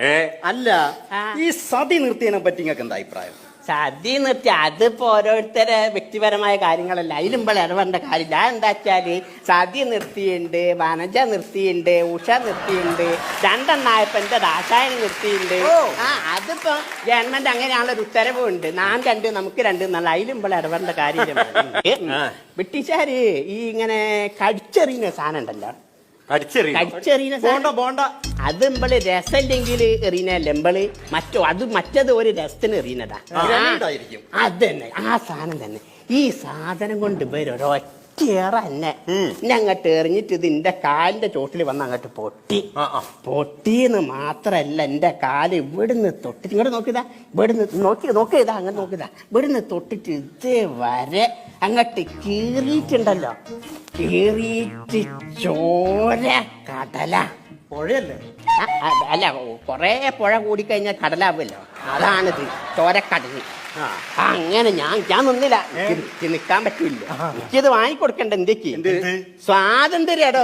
ഏ? അല്ല ഈ സതി നിർത്തിയതിനെ പറ്റി നിങ്ങൾക്ക് എന്താ അഭിപ്രായം? സതി നിർത്തി അതിപ്പോ ഓരോരുത്തരെ വ്യക്തിപരമായ കാര്യങ്ങളല്ല. അതിലുമ്പോൾ ഇടപെടേണ്ട ഞാൻ എന്താ വെച്ചാൽ സതി നിർത്തിയുണ്ട് വനജ നിർത്തിയുണ്ട് ഉഷ നിർത്തിയുണ്ട് രണ്ടെണ്ണായപ്പന്റെ ദാസായൻ നിർത്തിയിട്ടുണ്ട് ആ അതിപ്പോ ഗവൺമെന്റ് അങ്ങനെയാണല്ലോ ഒരു ഉത്തരവും ഉണ്ട് നാം രണ്ട് നമുക്ക് രണ്ട് എന്നുള്ള അതിലുമ്പോൾ ഇടപെടേണ്ട കാര്യമില്ല. ബ്രിട്ടീഷുകാര് ഈ ഇങ്ങനെ കടിച്ചെറിയുന്ന സാധനം ഉണ്ടല്ലോ. കടിച്ചെറിയുന്ന ബോണ്ട സാധനം പോണ്ട അത് ഇമ്പൾ രസമില്ലെങ്കിൽ എറിയുന്നല്ലേ ഇമ്പൾ? മറ്റോ അത് മറ്റത് ഒരു രസത്തിന് എറിയുന്നതാ. ആ, രണ്ടായിരിക്കും. അത് തന്നെ. ആ സാധനം തന്നെ. ഈ സാധനം കൊണ്ട് ഇവർ ഒരൊറ്റയേറ തന്നെ ഉം. അങ്ങോട്ട് എറിഞ്ഞിട്ട് ഇത് എന്റെ കാലിന്റെ ചോട്ടിൽ വന്ന് അങ്ങോട്ട് പൊട്ടി. ആ, ആ. പൊട്ടിന്ന് മാത്രല്ല എന്റെ കാൽ ഇവിടുന്ന് തൊട്ടിട്ട് ഇങ്ങോട്ട് നോക്കിയതാ. ഇവിടുന്ന് നോക്കി നോക്കിയതാ അങ്ങനെ നോക്കിയതാ ഇവിടുന്ന് തൊട്ടിട്ട് ഇതേ വരെ അങ്ങോട്ട് കീറിയിട്ടുണ്ടല്ലോ. കീറിയിട്ട് ചോര കടല. പുഴയല്ലേ? അല്ല കൊറേ പുഴ കൂടിക്കഴിഞ്ഞാൽ കടലാവല്ലോ അതാണിത് ചോരക്കടൽ അങ്ങനെ ഞാൻ ഞാൻ നിന്നില്ല. എനിക്ക് നിക്കാൻ പറ്റില്ല. എനിക്കിത് വാങ്ങിക്കൊടുക്കണ്ട എന്തൊക്കെ എന്ത്? സ്വാതന്ത്ര്യടോ?